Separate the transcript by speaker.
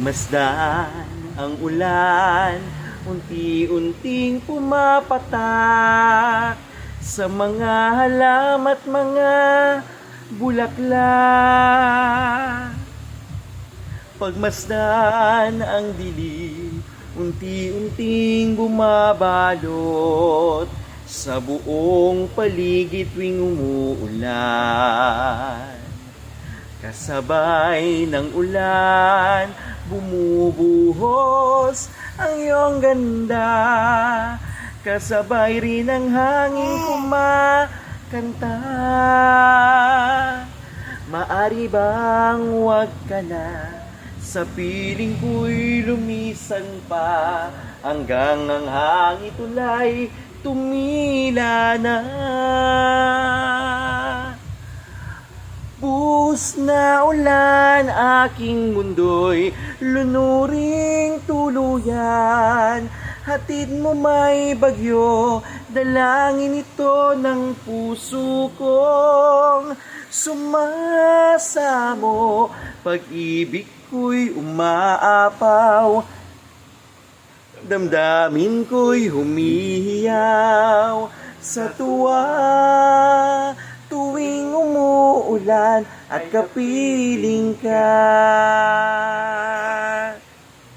Speaker 1: Masdan ang ulan, unti-unting pumapatak sa mga halam at mga bulaklak. Pagmasdan ang dilim, unti-unting bumabalot sa buong paligid tuwing umuulan. Kasabay ng ulan, bumubuhos ang iyong ganda. Kasabay rin ang hangin kumakanta. Maari bang wag ka na sa piling ko'y lumisan pa hanggang ang hangin tulay tumila na. Bus na ulan, aking mundo'y lunuring tuluyan. Hatid mo may bagyo, dalangin ito ng puso kong sumasamo. Pag-ibig ko'y umaapaw, damdamin ko'y humihiyaw sa tuwa umuulan at kapiling ka.